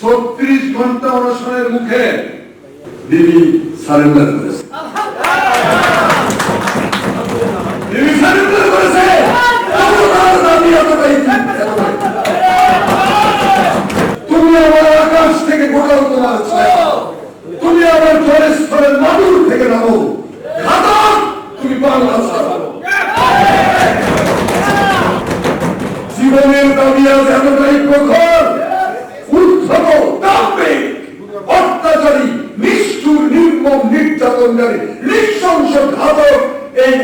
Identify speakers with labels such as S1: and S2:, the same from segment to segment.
S1: ছত্রিশ ঘণ্টা অনশনের মুখে দিদি সারেন্ডার করেছে। দিদি সারেন্ডার করেছে। তুমি আমার আকাশ থেকে গোটাও তোমার তুমি আমার জলের স্তরের থেকে নামো। তুমি বাংলা জীবনের দাবি আজ এতটাই প্রখর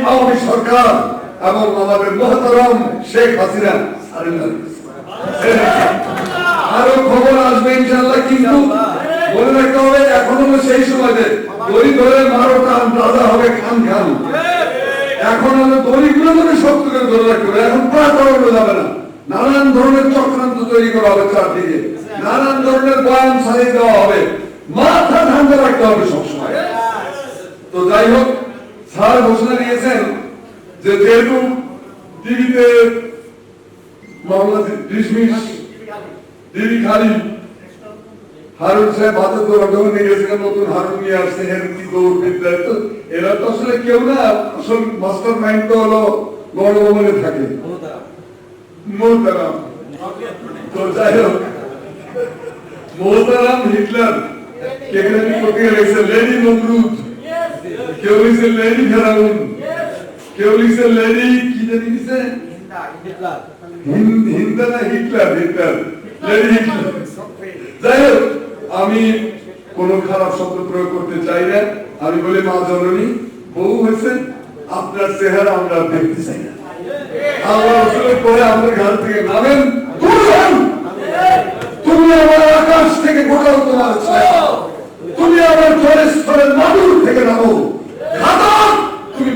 S1: আওয়ামী সরকার এবং আমাদের মহতরম শেখ হাসিনা। আরও খবর আসবে ইনশাল্লাহ কিন্তু মনে রাখতে হবে, এখনও সেই সময়তে এখন আমরা না। নানান ধরনের চক্রান্ত তৈরি করা হবে চারদিকে। নানান ধরনের বয়ান ছাড়িয়ে দেওয়া হবে। মাথা ঠান্ডা রাখতে হবে সবসময়। যাই হোক, স্যার ঘোষণা দিয়েছেন যে যেহেতু টিভিতে মামলা ডিসমিস দিদি খালি, হারুন সাহেব হাতে তো যখন নিয়ে গেছিলেন, নতুন হারুন নিয়ে আসছে হেরকি গৌর বিদ্যায় তো এরা তো আসলে কেউ না, আসল মাস্টার মাইন্ড তো হলো গণভবনে থাকে। মোহতারাম তো যাই হোক মোহতারাম হিটলার কেখানে পত্রিকা লেডি নমরুদ কেউ লিখছে লেডি ফেরাউন কেউ লিখছে লেডি কি জানি লিখছে? হিন্দ- না হিটলার হিটলার। লেডি হিটলার যাই হোক আমি কোন খারাপ শব্দ প্রয়োগ করতে চাই না। আমি বলি মা জননী বউ হয়েছে আপনার চেহারা আমরা দেখতে চাই না। আল্লাহ রসুলের পরে আমাদের ঘর থেকে নামেন তুমি আমার আকাশ থেকে গোটাও তোমার ছায়া তুমি আমার জলের স্তরের মাদুর থেকে নামো ঘাতক তুমি বাংলা ছাড়ো মানে দেখো দেখো সম্ভব সম্ভব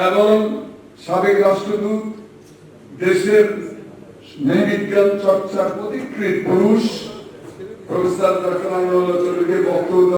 S1: এবং সাবেক রাষ্ট্রদূত দেশের নৈবিজ্ঞান চর্চার প্রতিকৃত পুরুষ প্রফেসর ডক্টর বক্তব্য